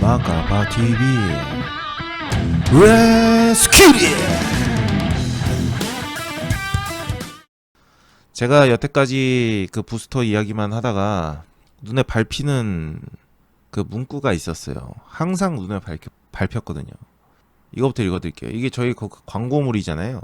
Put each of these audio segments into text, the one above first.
마카파 TV 레스큐리 제가 여태까지 그 부스터 이야기만 하다가 눈에 밟히는 그 문구가 있었어요. 항상 눈에 밟, 밟혔거든요. 이거부터 읽어드릴게요. 이게 저희 그 광고물이잖아요.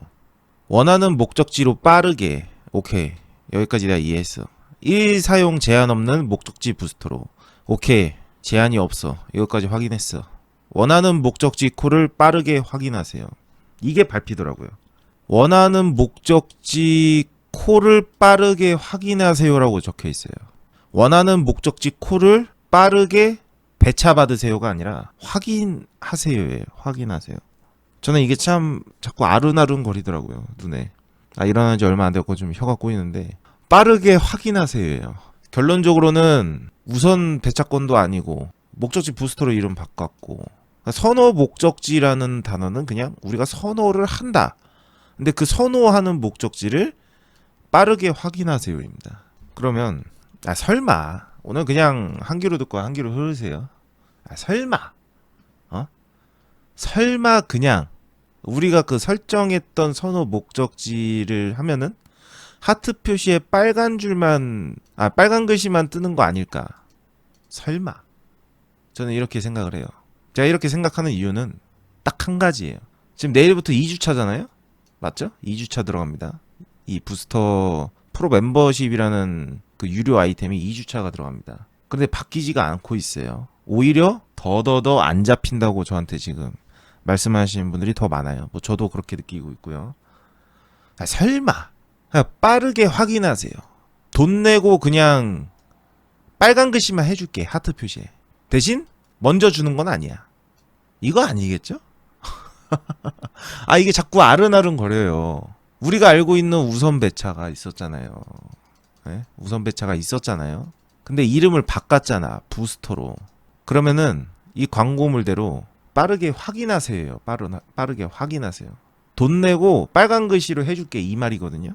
원하는 목적지로 빠르게 오케이 여기까지 내가 이해했어. 1 사용 제한 없는 목적지 부스터로 오케이 제한이 없어. 이것까지 확인했어. 원하는 목적지 콜을 빠르게 확인하세요. 이게 밟히더라고요. 원하는 목적지 콜을 빠르게 확인하세요라고 적혀 있어요. 원하는 목적지 콜을 빠르게 배차받으세요가 아니라 확인하세요예요. 확인하세요. 저는 이게 참 자꾸 아른아른 거리더라고요. 눈에. 아 일어난 지 얼마 안 되었고 좀 혀가 꼬이는데 빠르게 확인하세요예요. 결론적으로는 우선 배차권도 아니고 목적지 부스터로 이름 바꿨고 그러니까 선호 목적지라는 단어는 그냥 우리가 선호를 한다. 근데 그 선호하는 목적지를 빠르게 확인하세요입니다. 그러면 아 설마 오늘 그냥 한 귀로 듣고 한 귀로 흐르세요. 아 설마 어? 설마 그냥 우리가 그 설정했던 선호 목적지를 하면은 하트 표시에 빨간 줄만 아 빨간 글씨만 뜨는 거 아닐까? 설마 저는 이렇게 생각을 해요. 제가 이렇게 생각하는 이유는 딱 한 가지예요. 지금 내일부터 2주차잖아요? 맞죠? 2주차 들어갑니다. 이 부스터 프로 멤버십이라는 그 유료 아이템이 2주차가 들어갑니다. 그런데 바뀌지가 않고 있어요. 오히려 더더더 안 잡힌다고 저한테 지금 말씀하시는 분들이 더 많아요. 뭐 저도 그렇게 느끼고 있고요. 아, 설마 빠르게 확인하세요. 돈 내고 그냥 빨간 글씨만 해줄게 하트 표시에 대신 먼저 주는 건 아니야. 이거 아니겠죠? 아 이게 자꾸 아른아른 거려요. 우리가 알고 있는 우선 배차가 있었잖아요. 네? 우선 배차가 있었잖아요. 근데 이름을 바꿨잖아 부스터로. 그러면은 이 광고물대로 빠르게 확인하세요. 빠르, 빠르게 확인하세요. 돈 내고 빨간 글씨로 해줄게 이 말이거든요.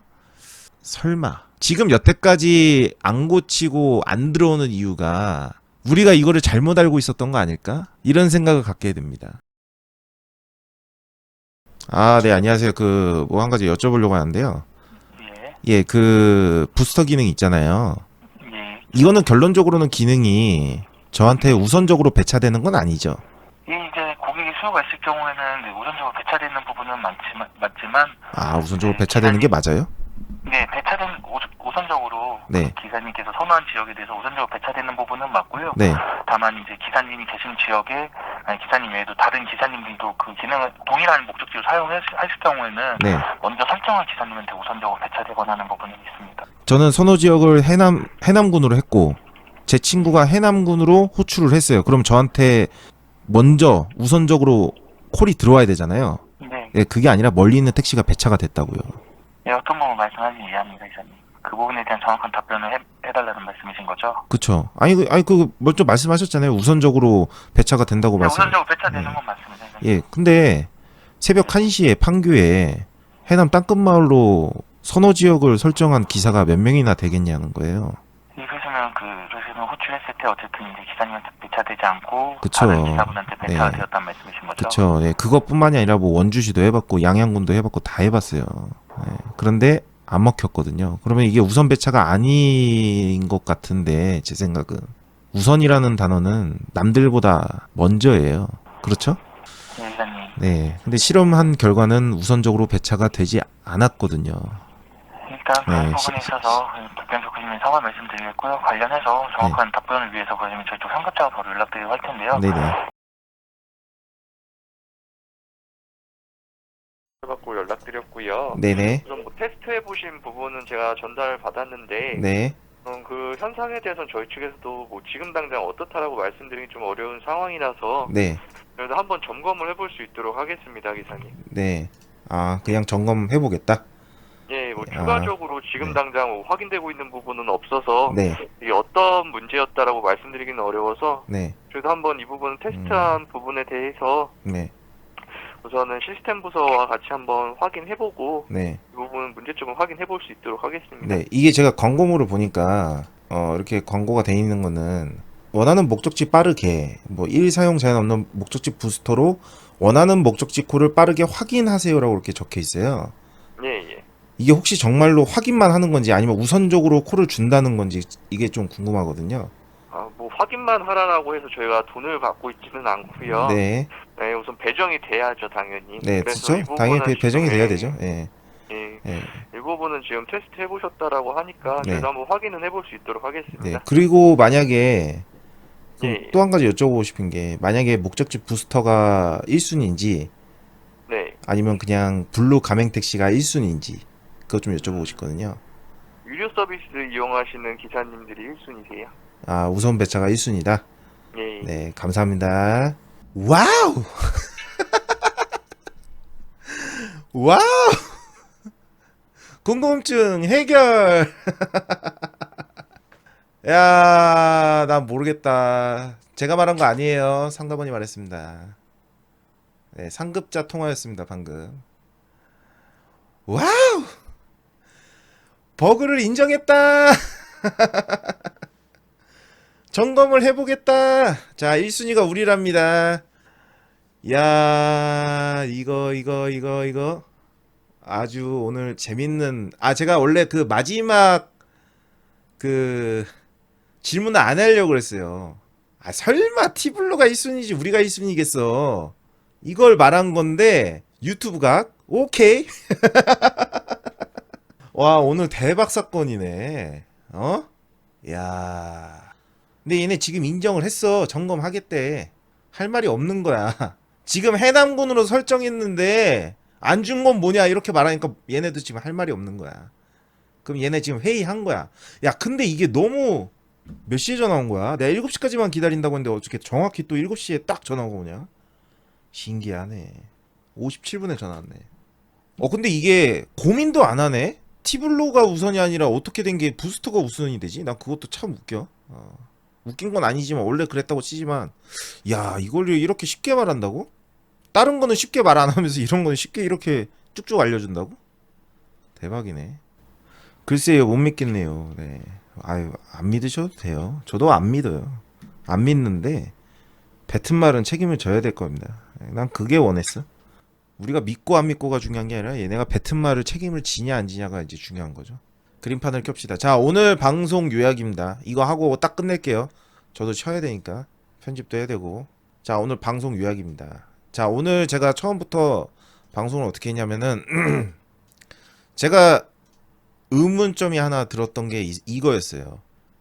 설마 지금 여태까지 안 고치고 안 들어오는 이유가 우리가 이거를 잘못 알고 있었던 거 아닐까? 이런 생각을 갖게 됩니다. 아, 네, 안녕하세요. 그, 뭐 한 가지 여쭤보려고 하는데요. 예, 예, 그, 부스터 기능 있잖아요. 예. 이거는 결론적으로는 기능이 저한테 우선적으로 배차되는 건 아니죠. 이 이제 고객이 수요가 있을 경우에는 네, 우선적으로 배차되는 부분은 많지만, 맞지만, 아, 우선적으로 배차되는 게 맞아요? 네, 배차된, 우, 우선적으로 네. 기사님께서 선호한 지역에 대해서 우선적으로 배차되는 부분은 맞고요. 네. 다만 이제 기사님이 계신 지역에, 아니, 기사님 외에도 다른 기사님들도 그 기능을 동일한 목적지로 사용하실 경우에는 네. 먼저 설정한 기사님한테 우선적으로 배차되거나 하는 부분은 있습니다. 저는 선호 지역을 해남, 해남군으로 했고, 제 친구가 해남군으로 호출을 했어요. 그럼 저한테 먼저 우선적으로 콜이 들어와야 되잖아요. 네, 예, 그게 아니라 멀리 있는 택시가 배차가 됐다고요. 예, 어떤 부분 말씀하시는지 이해합니다, 기사님. 그 부분에 대한 정확한 답변을 해, 해달라는 말씀이신 거죠? 그쵸. 아니, 그, 아니, 그, 먼저 말씀하셨잖아요. 우선적으로 배차가 된다고 네, 말씀. 우선적으로 배차되는 네. 건 맞습니다. 기사님. 예, 근데 새벽 1시에 판교에 해남 땅끝마을로 선호 지역을 설정한 기사가 몇 명이나 되겠냐는 거예요. 이것이면 그 그러시면 호출했을 때 어쨌든 이제 기사님한테 배차되지 않고 그쵸. 다른 기사분한테 배차가 네. 되었다는 말씀이신 거죠? 그쵸. 예, 그것뿐만이 아니라 뭐 원주시도 해봤고 양양군도 해봤고 다 해봤어요. 예, 그런데 안 먹혔거든요. 그러면 이게 우선 배차가 아닌 것 같은데 제 생각은 우선이라는 단어는 남들보다 먼저예요. 그렇죠? 네, 기사님. 네. 근데 실험한 결과는 우선적으로 배차가 되지 않았거든요. 일단 그 네, 부분에 시- 있어서 답변 조건님 사과 말씀드리겠고요. 관련해서 정확한 답변을 위해서 그러면 저희 쪽 상급자가 바로 연락드리고 할 텐데요. 네네. 받고 연락드렸고요. 네네. 우선 뭐 테스트해 보신 부분은 제가 전달 받았는데 네. 음, 그 현상에 대해서는 저희 측에서도 뭐 지금 당장 어떻다라고 말씀드리기 좀 어려운 상황이라서 네. 그래도 한번 점검을 해볼 수 있도록 하겠습니다, 기사님. 네. 아, 그냥 점검해 보겠다? 예, 뭐 아, 추가적으로 지금 네. 당장 뭐 확인되고 있는 부분은 없어서 네. 이게 어떤 문제였다라고 말씀드리기는 어려워서 네. 그래도 한번 이 부분 테스트한 부분에 대해서 네. 우선은 시스템 부서와 같이 한번 확인해보고 네. 이 부분 문제점을 확인해볼 수 있도록 하겠습니다. 네. 이게 제가 광고물을 보니까, 어, 이렇게 광고가 돼 있는 거는 원하는 목적지 빠르게 뭐1 사용 제한 없는 목적지 부스터로 원하는 목적지 코를 빠르게 확인하세요라고 이렇게 적혀 있어요. 예, 예. 이게 혹시 정말로 확인만 하는 건지 아니면 우선적으로 코를 준다는 건지 이게 좀 궁금하거든요. 확인만 하라고 해서 저희가 돈을 받고 있지는 않고요. 네, 네, 우선 배정이 돼야죠, 당연히. 네, 그렇죠. 당연히 배- 배정이 돼야 예, 되죠. 예, 예, 예, 이 부분은 지금 테스트 해보셨다라고 하니까 네. 저희도 한번 확인은 해볼 수 있도록 하겠습니다. 네. 그리고 만약에 예. 또 한 가지 여쭤보고 싶은 게 만약에 목적지 부스터가 1순위인지 네, 아니면 그냥 블루 가맹 택시가 1순위인지 그것 좀 여쭤보고 싶거든요. 유료 서비스 이용하시는 기사님들이 1순위세요. 아 우선 배차가 1순위다. 예, 예. 네, 감사합니다. 와우! 와우! 궁금증 해결! 야, 난 모르겠다. 제가 말한 거 아니에요. 상담원이 말했습니다. 네, 상급자 통화였습니다, 방금. 와우! 버그를 인정했다! 점검을 해보겠다. 자, 1순위가 우리랍니다. 야, 이거, 이거, 이거, 이거. 아주 오늘 재밌는, 아, 제가 원래 그 마지막 그 질문을 안 하려고 그랬어요. 아, 설마 티블로가 1순위지 우리가 1순위겠어. 이걸 말한 건데, 유튜브 각? 오케이. 와, 오늘 대박 사건이네. 어? 야. 근데 얘네 지금 인정을 했어. 점검하겠대. 할 말이 없는 거야. 지금 해남군으로 설정했는데 안 준 건 뭐냐 이렇게 말하니까 얘네도 지금 할 말이 없는 거야. 그럼 얘네 지금 회의한 거야. 야, 근데 이게 너무 몇 시에 전화 온 거야? 내가 7시까지만 기다린다고 했는데 어떻게 정확히 또 7시에 딱 전화가 오냐? 신기하네. 57분에 전화 왔네. 어, 근데 이게 고민도 안 하네? 티블로가 우선이 아니라 어떻게 된 게 부스터가 우선이 되지? 난 그것도 참 웃겨. 어. 웃긴 건 아니지만 원래 그랬다고 치지만 야 이걸 이렇게 쉽게 말한다고? 다른 거는 쉽게 말 안 하면서 이런 거는 쉽게 이렇게 쭉쭉 알려준다고? 대박이네. 글쎄요 못 믿겠네요. 네. 아유 안 믿으셔도 돼요. 저도 안 믿어요. 안 믿는데 뱉은 말은 책임을 져야 될 겁니다. 난 그게 원했어. 우리가 믿고 안 믿고가 중요한 게 아니라 얘네가 뱉은 말을 책임을 지냐 안 지냐가 이제 중요한 거죠. 그림판을 켭시다. 자, 오늘 방송 요약입니다. 이거 하고 딱 끝낼게요. 저도 쉬어야 되니까 편집도 해야 되고. 자, 오늘 방송 요약입니다. 자, 오늘 제가 처음부터 방송을 어떻게 했냐면은 제가 의문점이 하나 들었던 게 이, 이거였어요.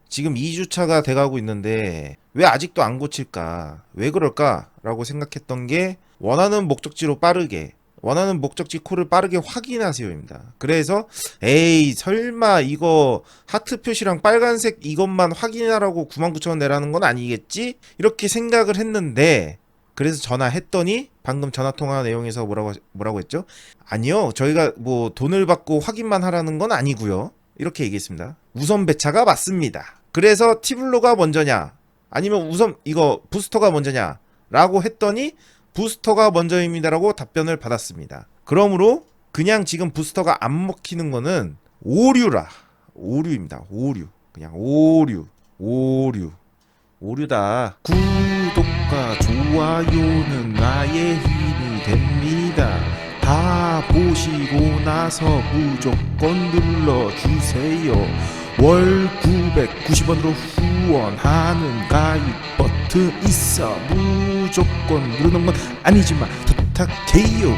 지금 2주차가 돼가고 있는데 왜 아직도 안 고칠까? 왜 그럴까?라고 생각했던 게 원하는 목적지로 빠르게 원하는 목적지 코를 빠르게 확인하세요입니다. 그래서 에이 설마 이거 하트 표시랑 빨간색 이것만 확인하라고 99,000원 내라는 건 아니겠지? 이렇게 생각을 했는데 그래서 전화했더니 방금 전화 통화 내용에서 뭐라고 뭐라고 했죠? 아니요. 저희가 뭐 돈을 받고 확인만 하라는 건 아니고요. 이렇게 얘기했습니다. 우선 배차가 맞습니다. 그래서 티블로가 먼저냐? 아니면 우선 이거 부스터가 먼저냐? 라고 했더니 부스터가 먼저입니다라고 답변을 받았습니다. 그러므로 그냥 지금 부스터가 안 먹히는 거는 오류라. 오류입니다. 오류. 그냥 오류. 오류. 오류다. 구독과 좋아요는 나의 힘이 됩니다. 다 보시고 나서 무조건 눌러주세요. 월 990원으로 후원하는 가입 버 튼 있어 무조건 누르는 건 아니지만 부탁해요.